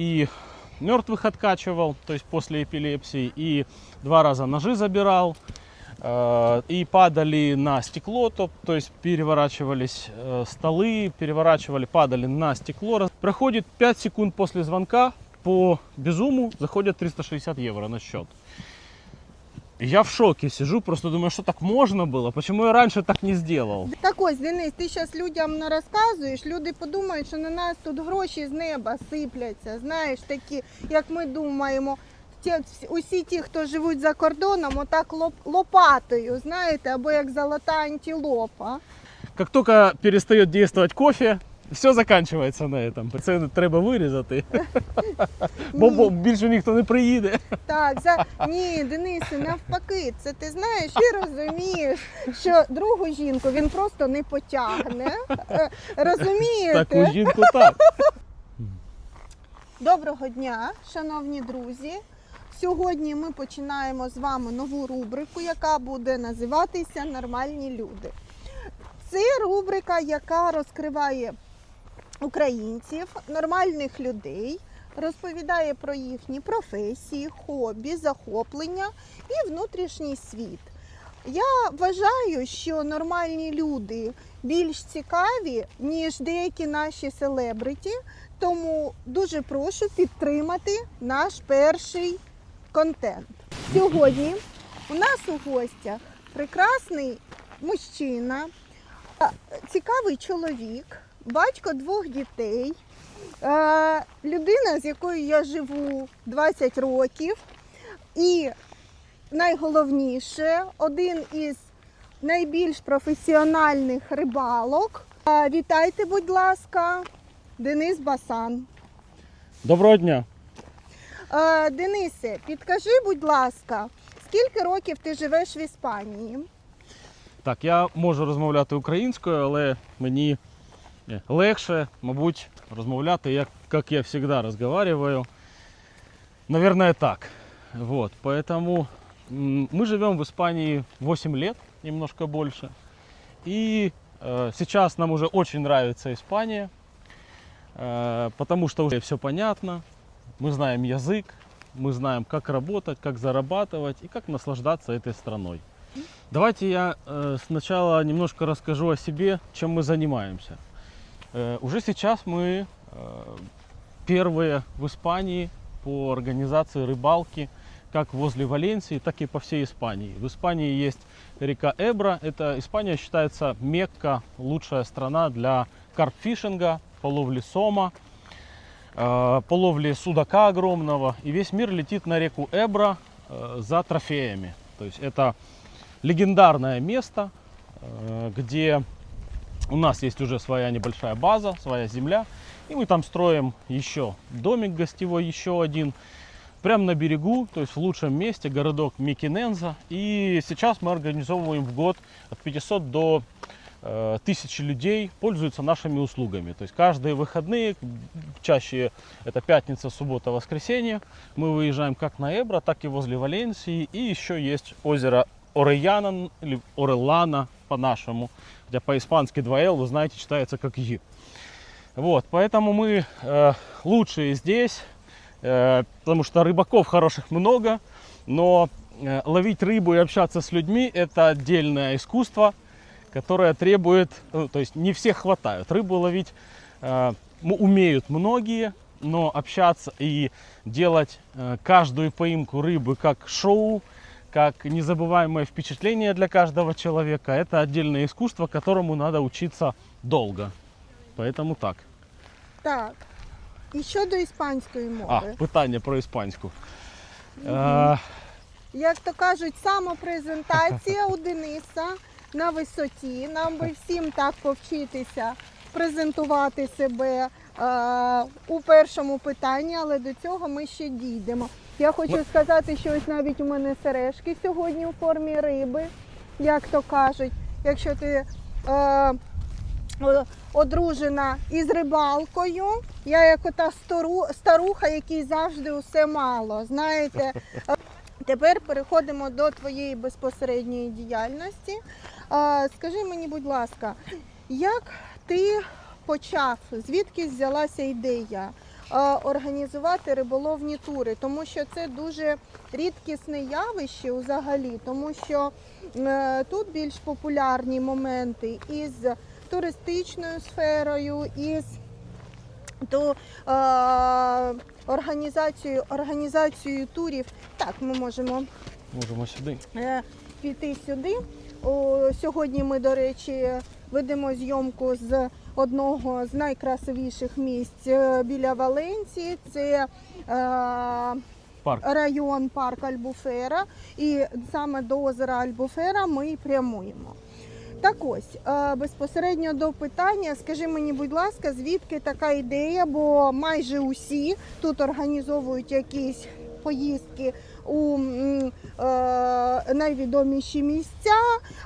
И мертвых откачивал, то есть после эпилепсии, и два раза ножи забирал, э, и падали на стекло, то, то есть переворачивались э, столы, переворачивали, падали на стекло. Проходит 5 секунд после звонка, по безуму заходят 360 евро на счет. Я в шоке сижу, просто думаю, что так можно было, почему я раньше так не сделал. Так ось, Денис, ти зараз людям не розказуєш, люди подумають, що на нас тут гроші з неба сипляться. Знаєш, такі, як ми думаємо. Ті, усі ті, хто живуть за кордоном, отак лоп, лопатою, знаєте, або як золота антилопа. Как только перестает действовать кофе, все заканчивается на этом. Це треба вирізати, бо, бо більше ніхто не приїде. Так, за ні, Денисе, навпаки, це ти знаєш, ти розумієш, що другу жінку він просто не потягне. Е, Розумієте? Таку жінку так. Доброго дня, шановні друзі. Сьогодні ми починаємо з вами нову рубрику, яка буде називатися Нормальні люди. Це рубрика, яка розкриває українців, нормальних людей, розповідає про їхні професії, хобі, захоплення і внутрішній світ. Я вважаю, що нормальні люди більш цікаві, ніж деякі наші селебриті, тому дуже прошу підтримати наш перший контент. Сьогодні у нас у гостях прекрасний мужчина, цікавий чоловік, батько двох дітей, е, людина, з якою я живу 20 років. І найголовніше, один із найбільш професіональних рибалок. Е, Вітайте, будь ласка, Денис Басан. Доброго дня. Е, Денисе, підкажи, будь ласка, скільки років ти живеш в Іспанії? Так, я можу розмовляти українською, але мені легше, мабуть, розмовляти, як, як я завжди розмовляю. Наверное, так. Вот, поэтому мы живем в Испании 8 лет, немножко больше. И э, сейчас нам уже очень нравится Испания, э, потому что уже все понятно. Мы знаем язык, мы знаем, как работать, как зарабатывать и как наслаждаться этой страной. Давайте я э, сначала немножко расскажу о себе, чем мы занимаемся. Э, уже сейчас мы э, первые в Испании по организации рыбалки как возле Валенсии, так и по всей Испании. В Испании есть река Эбра. Это Испания считается Мекка, лучшая страна для карпфишинга, по ловле сома, э, по ловле судака огромного. И весь мир летит на реку Эбра за трофеями. То есть это легендарное место, где у нас есть уже своя небольшая база, своя земля. И мы там строим еще домик гостевой, еще один. Прямо на берегу, то есть в лучшем месте, городок Микиненза. И сейчас мы организовываем в год от 500 до э, 1000 людей пользуются нашими услугами. То есть каждые выходные, чаще это пятница, суббота, воскресенье, мы выезжаем как на Эбро, так и возле Валенсии. И еще есть озеро Орелляна или Ореллана по-нашему, хотя по-испански 2Л, вы знаете, читается как Е. Вот, поэтому мы э, лучшие здесь, э, потому что рыбаков хороших много, но э, ловить рыбу и общаться с людьми это отдельное искусство, которое требует, ну, то есть не всех хватает. Рыбу ловить э, умеют многие, но общаться и делать э, каждую поимку рыбы как шоу, как незабываемое впечатление для каждого человека, это отдельное искусство, которому надо учиться долго. Поэтому так. Так. І щодо іспанської А, мови. питання про іспанську. Е, Як то кажуть, самопрезентація у Дениса на висоті. Нам би всім так повчитися презентувати себе е, у першому питанні, але до цього ми ще дійдемо. Я хочу Ми- сказати, що ось навіть у мене сережки сьогодні у формі риби, як то кажуть. Якщо ти е, е, одружена із рибалкою, я як ота стару, старуха, якій завжди усе мало. Знаєте, Тепер переходимо до твоєї безпосередньої діяльності. Скажи мені, будь ласка, як ти почав, звідки взялася ідея організувати риболовні тури, тому що це дуже рідкісне явище взагалі, тому що е, тут більш популярні моменти із туристичною сферою, із то е, організацією, організацією турів. Так, ми можемо Можемо сюди. е, піти сюди. О, сьогодні ми, до речі, ведемо зйомку з одного з найкрасивіших місць е, біля Валенції. Це е, Парк. район парк Альбуфера. І саме до озера Альбуфера ми прямуємо. Так ось, е, безпосередньо до питання, скажи мені, будь ласка, звідки така ідея? Бо майже усі тут організовують якісь поїздки у м, е, найвідоміші місця,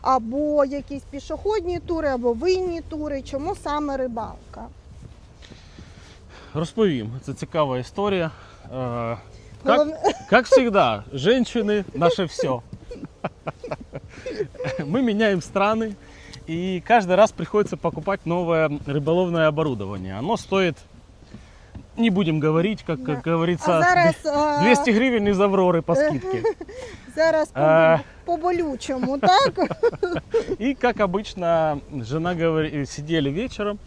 або якісь пішохідні тури, або винні тури. Чому саме рибалка? Розповім. Це цікава історія. Е, Как, Головне- как всегда, женщины наше все. Мы меняем страны, и каждый раз приходится покупать новое рыболовное оборудование. Оно стоит, Не будем говорить, как, как А говорится, зараз, е, 200 гривен из Авроры по скидке. зараз по, Е. по болючому, так? И, как обычно, жена говорит, сидели вечером,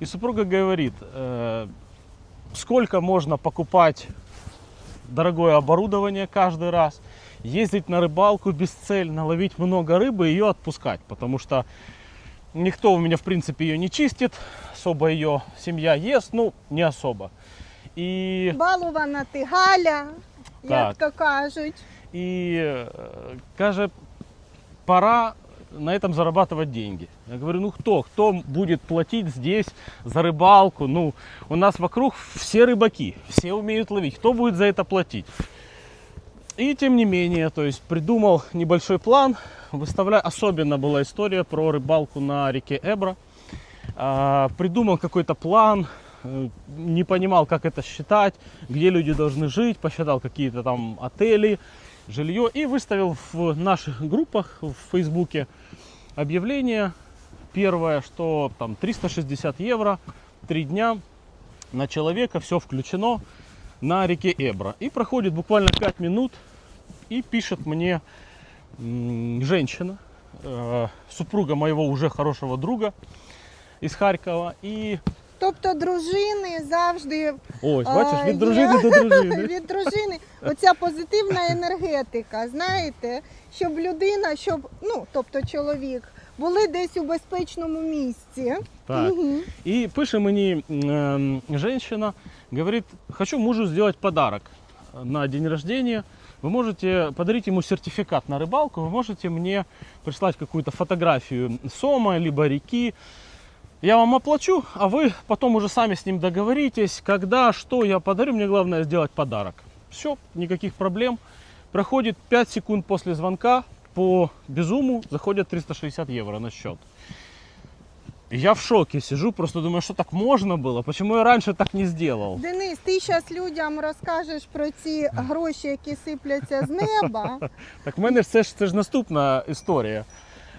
и супруга говорит, э, сколько можно покупать дорогое оборудование каждый раз, ездить на рыбалку бесцельно, ловить много рыбы и ее отпускать, потому что никто у меня, в принципе, ее не чистит, особо ее семья ест, ну, не особо. И Балувана ти Галя, як то кажуть. Э, каже, пора на этом зарабатывать деньги. Я говорю, ну кто, кто будет платить здесь за рыбалку? Ну, у нас вокруг все рыбаки, все умеют ловить. Кто будет за это платить? И тем не менее, то есть придумал небольшой план. Выставляю, особенно была история про рыбалку на реке Эбра. А, придумал какой-то план, не понимал, как это считать, где люди должны жить, посчитал какие-то там отели, жилье и выставил в наших группах в Фейсбуке объявление первое, что там 360 евро, три дня на человека, все включено на реке Эбра. И проходит буквально 5 минут и пишет мне женщина, э, супруга моего уже хорошего друга из Харькова. И Тобто дружини завжди ось, А, бачиш, від є. дружини до дружини. від дружини оця позитивна енергетика, знаєте, щоб людина, щоб, ну, тобто чоловік, були десь у безпечному місці. Так. Мгм. И пише мені м, женщина, говорит, хочу мужу сделать подарок на день рождения. Вы можете подарить ему сертификат на рыбалку, вы можете мне прислать какую-то фотографию сома, либо реки. Я вам оплачу, а вы потом уже сами с ним договоритесь, когда, что я подарю. Мне главное сделать подарок. Все, никаких проблем. Проходит 5 секунд после звонка, по безуму заходят 360 евро на счет. Я в шоке сижу, просто думаю, что так можно было, почему я раньше так не сделал. Денис, ти зараз людям розкажеш про ці гроші, які сипляться з неба. Так в мене ж це ж це ж наступна історія.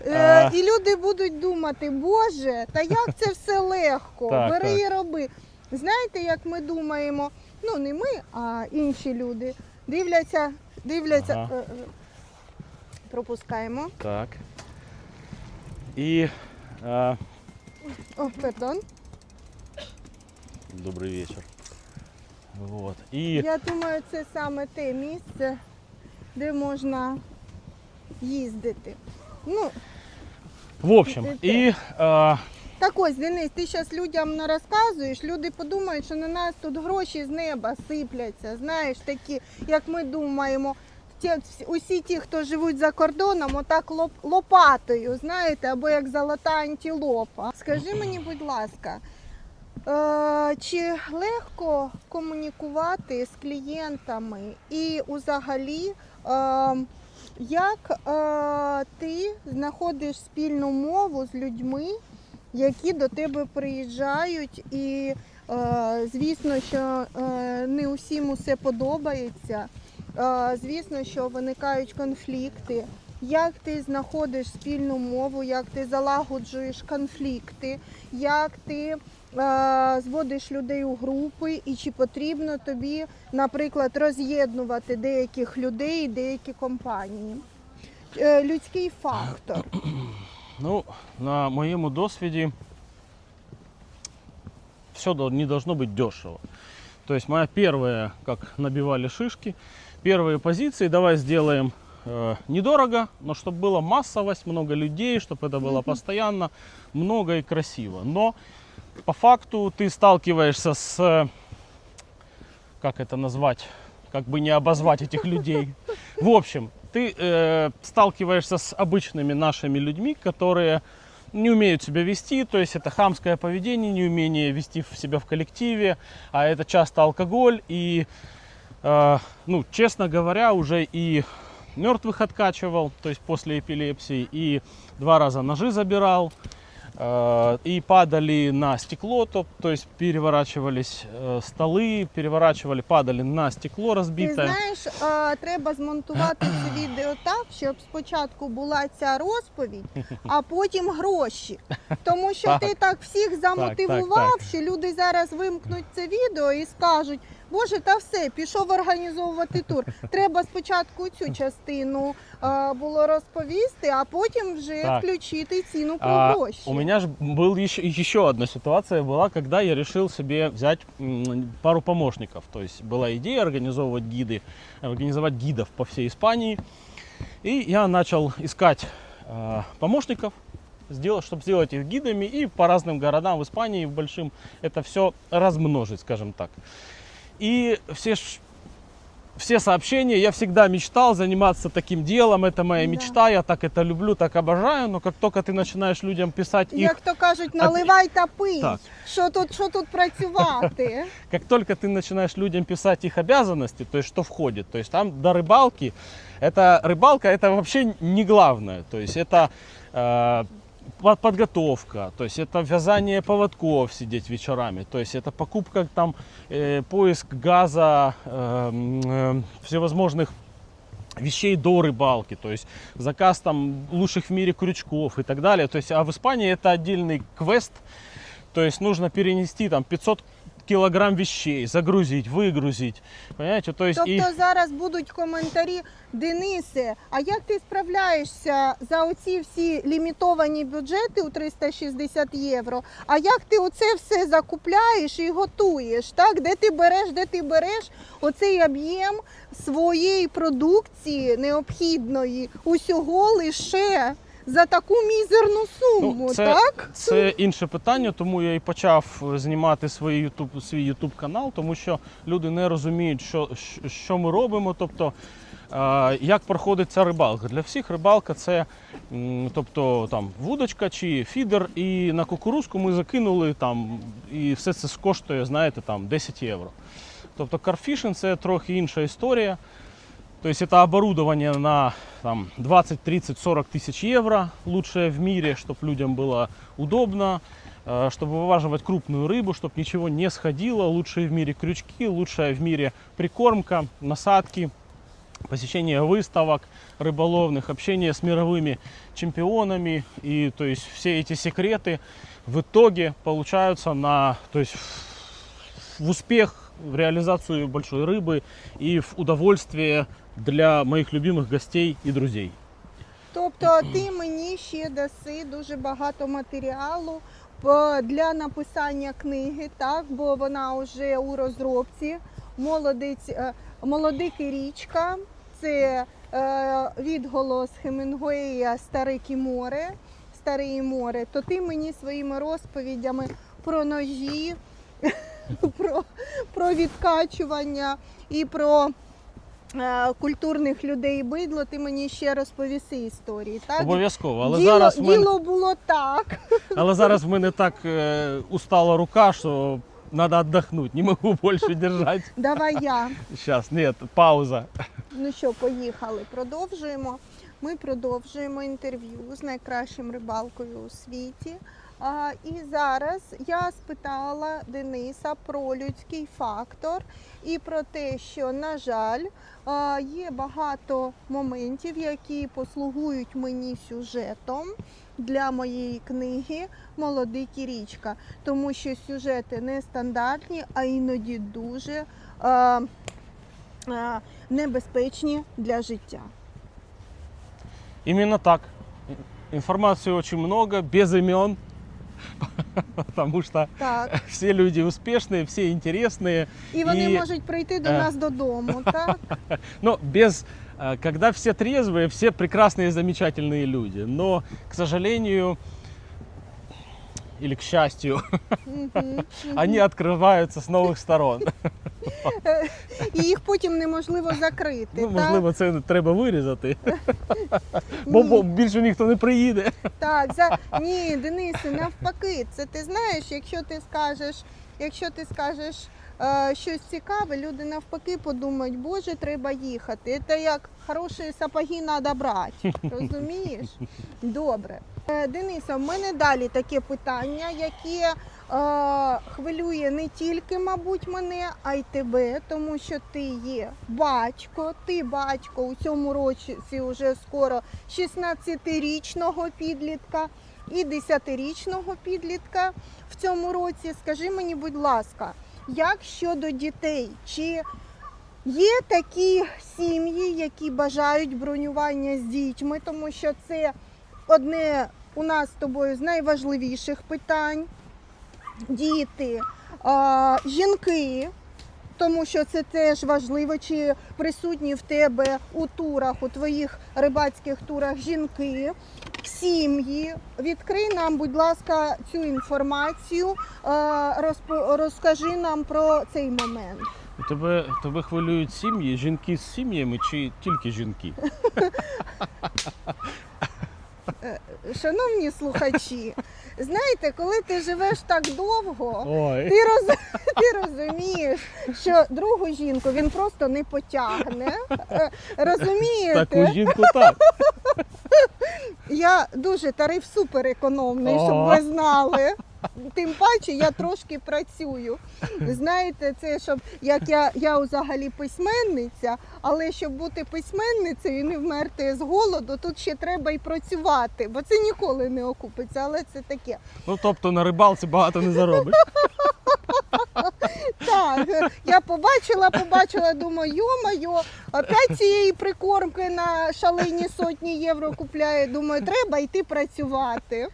Е, і люди будуть думати, Боже, та як це все легко, Так, бери і роби. Знаєте, як ми думаємо, ну не ми, а інші люди дивляться, дивляться, Ага. е, е, пропускаємо. Так. І е, О, пардон. добрий вечір. Вот. І Я думаю, це саме те місце, де можна їздити. Ну, в общем, і е, Так ось, Денис, ти зараз людям не розказуєш, люди подумають, що на нас тут гроші з неба сипляться. Знаєш, такі, як ми думаємо. Ті, усі ті, хто живуть за кордоном, отак лоп, лопатою, знаєте, або як золота антилопа. Скажи мені, будь ласка, е, чи легко комунікувати з клієнтами і взагалі, е, як е, ти знаходиш спільну мову з людьми, які до тебе приїжджають, і е, звісно, що е, не усім усе подобається. Е, звісно, що виникають конфлікти. Як ти знаходиш спільну мову, як ти залагоджуєш конфлікти, як ти зводиш людей у групи, і чи потрібно тобі, наприклад, роз'єднувати деяких людей, деякі компанії. Е, Людський фактор. Ну, на моєму досвіді все не должно быть дешево. То есть моя первая, как набивали шишки, первые позиции, давай сделаем э, недорого, но чтобы была массовость, много людей, чтобы это было постоянно, много и красиво. Но по факту ты сталкиваешься с, э, как это назвать, как бы не обозвать этих людей. В общем, ты э, сталкиваешься с обычными нашими людьми, которые не умеют себя вести, то есть это хамское поведение, неумение вести себя в коллективе, а это часто алкоголь и, э, ну, честно говоря, уже и мертвых откачивал, то есть после эпилепсии, и два раза ножи забирал, и падали на стекло, то, то есть переворачивались э, столы, переворачивали, падали на стекло Ти разбитое. знаєш, е, треба змонтувати це відео так, щоб спочатку була ця розповідь, а потім гроші. Тому що Так. ти так всіх замотивував, так. що люди зараз вимкнуть це відео і скажуть. Боже, та все, пішов організовувати тур. Треба спочатку цю частину е, було розповісти, а потім вже Так. включити ціну про А, гроші. у меня же был еще, еще одна ситуация была, когда я решил себе взять м, пару помощников. То есть была идея организовывать гиды, организовать гидов по всей Испании. И я начал искать э, помощников, сделать, чтобы сделать их гидами и по разным городам в Испании, в большим, это все размножить, скажем так. И все все сообщения, я всегда мечтал заниматься таким делом, это моя Да. мечта, я так это люблю, так обожаю, но как только ты начинаешь людям писать их, Як то кажуть, наливай та пий. Так. Що тут, що тут працювати? как только ты начинаешь людям писать их обязанности, то есть что входит, то есть там до рыбалки, это рыбалка это вообще не главное, то есть это э, подготовка, то есть это вязание поводков сидеть вечерами, то есть это покупка там, э, поиск газа, э, э, всевозможных вещей до рыбалки, то есть заказ там лучших в мире крючков и так далее. То есть, а в Испании это отдельный квест, то есть нужно перенести там 500 килограмм вещей, загрузить, выгрузить, понимаете, то есть и Тобто зараз будуть коментарі Денисе, а як ти справляєшся за оці всі лімітовані бюджети у 360 євро? А як ти оце все закупляєш і готуєш? Так, де ти береш, де ти береш оцей об'єм своєї продукції необхідної усього лише за таку мізерну суму, Ну, це- так? Це інше питання, тому я і почав е, знімати свій YouTube, свій YouTube канал, тому що люди не розуміють, що, що ми робимо. Тобто, е, як проходить ця рибалка. Для всіх рибалка це тобто, там, вудочка чи фідер, і на кукурузку ми закинули там, і все це коштує, знаєте, там, 10 євро. Тобто карфішинг це трохи інша історія. То есть это оборудование на там, 20, 30, 40 тысяч евро, лучшее в мире, чтобы людям было удобно, э, чтобы вываживать крупную рыбу, чтобы ничего не сходило, лучшие в мире крючки, лучшая в мире прикормка, насадки, посещение выставок рыболовных, общение с мировыми чемпионами. И то есть все эти секреты в итоге получаются на, то есть в успех, в реализацию большой рыбы и в удовольствие для моих любимых гостей и друзей. Тобто ти мені ще даси дуже багато матеріалу по- для написання книги, так, бо вона вже у розробці. Молодець, е, молодики річка це е, відголос Хемінгуея Старе і море. Старе і море, то ти мені своїми розповідями про ножі, про, про відкачування і про е, культурних людей бидло, ти мені ще розповіси історії. Так? Обов'язково. Але діло, зараз мене, діло було так. але зараз в мене так е, устала рука, що треба віддохнути. Не можу більше держати. Давай я. Зараз, ні, пауза. Ну що, поїхали. Продовжуємо. Ми продовжуємо інтерв'ю з найкращим рибалкою у світі. А, і зараз я спитала Дениса про людський фактор і про те, що, на жаль, а, є багато моментів, які послугують мені сюжетом для моєї книги Молодий Кірічка, тому що сюжети нестандартні, а іноді дуже а, а, небезпечні для життя. Именно так. Информации очень много, без имен, потому что Так, все люди успешные, все интересные, і вони І, можуть прийти до е, нас додому, так? но без, э, когда все трезвые, все прекрасные и замечательные люди. Но, к сожалению, или к счастью, Мгм, мгм. они открываются с новых сторон. І їх потім неможливо закрити. Ну, можливо, це треба вирізати, бо, бо більше ніхто не приїде. так, за... Ні, Денисе, навпаки, це ти знаєш, якщо ти скажеш, якщо ти скажеш е, щось цікаве, люди навпаки подумають, боже, треба їхати. Це як хороші сапоги треба брати. Розумієш? Добре. Е, Дениса, в мене далі таке питання, яке е, хвилює не тільки, мабуть, мене, а й тебе, тому що ти є батько, ти батько у цьому році вже скоро 16-річного підлітка і 10-річного підлітка в цьому році. Скажи мені, будь ласка, як щодо дітей? Чи є такі сім'ї, які бажають бронювання з дітьми, тому що це одне у нас з тобою з найважливіших питань. Діти, а, жінки, тому що це теж важливо, чи присутні в тебе у турах, у твоїх рибацьких турах жінки, сім'ї. Відкрий нам, будь ласка, цю інформацію, а, розкажи нам про цей момент. Тебе, тебе хвилюють сім'ї, жінки з сім'ями чи тільки жінки? Шановні слухачі, знаєте, коли ти живеш так довго, Ой. ти, роз... ти розумієш, що другу жінку він просто не потягне. Е, Розумієте? Таку жінку так. Я дуже тариф суперекономний, щоб ви знали. Тим паче я трошки працюю. Знаєте, це щоб як я, я взагалі письменниця, але щоб бути письменницею і не вмерти з голоду, тут ще треба і працювати, бо це ніколи не окупиться, але це таке. Ну тобто на рибалці багато не заробиш. Так, я побачила, побачила, думаю, йо-моє, опять цієї прикормки на шалені сотні євро купляє. Думаю, треба йти працювати.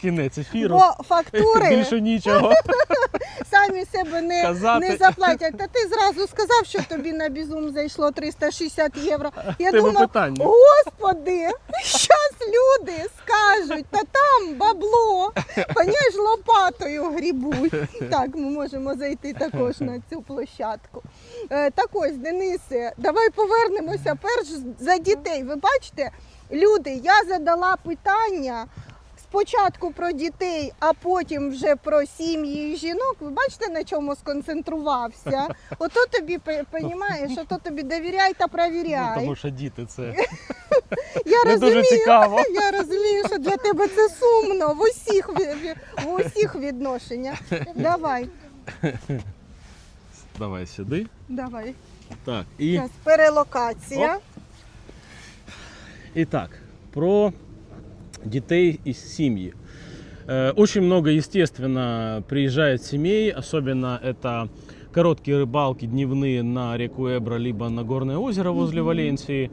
Кінець ефіру. Бо фактури Більше нічого. самі себе не, Казати. не заплатять. Та ти зразу сказав, що тобі на бізум зайшло 360 євро. Я Тебе думаю, питання. господи, щас люди скажуть, та там бабло, поняєш, лопатою грібуть. Так, ми можемо зайти також на цю площадку. Е, так ось, Денисе, давай повернемося перш за дітей. Ви бачите, люди, я задала питання. Спочатку про дітей, а потім вже про сім'ї і жінок. Ви бачите, на чому сконцентрувався? Ото тобі розумієш, ото тобі довіряй та Ну, тому що діти це Я не розумію, дуже цікаво. я розумію, що для тебе це сумно в усіх в усіх відношеннях. Давай, Давай сюди. давай. Так, і Зараз перелокація. Итак, про детей из семьи. Э, Очень много, естественно, приезжает семей, особенно это короткие рыбалки дневные на реку Эбра, либо на Горное озеро возле Мгм. Валенсии.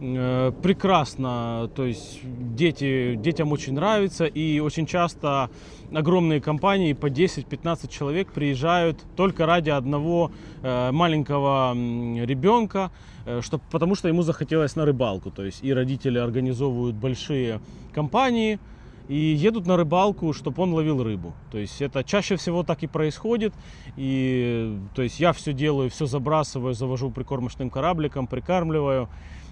Э, Прекрасно, то есть дети, детям очень нравится, и очень часто огромные компании по 10-15 человек приезжают только ради одного э, маленького м, ребенка, э, чтоб- потому что ему захотелось на рыбалку. То есть и родители организовывают большие компании и едут на рыбалку, чтобы он ловил рыбу. То есть это чаще всего так и происходит. И то есть я все делаю, все забрасываю, завожу прикормочным корабликом, прикармливаю.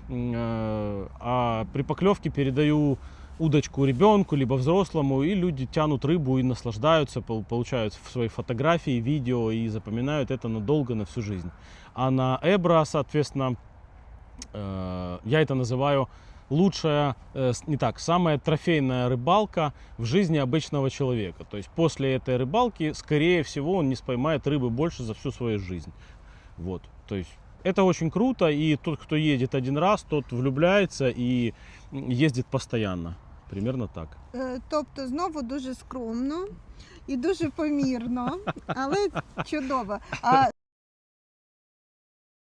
М, э, А при поклевке передаю удочку ребенку, либо взрослому, и люди тянут рыбу и наслаждаются, пол- получают свои фотографии, видео и запоминают это надолго, на всю жизнь. А на Эбра, соответственно, э, я это называю лучшая, э, не так, самая трофейная рыбалка в жизни обычного человека. То есть после этой рыбалки, скорее всего, он не споймает рыбы больше за всю свою жизнь. Вот, то есть это очень круто, и тот, кто едет один раз, тот влюбляется и ездит постоянно. Примерно так. Е, Тобто знову дуже скромно і дуже помірно, але чудово. А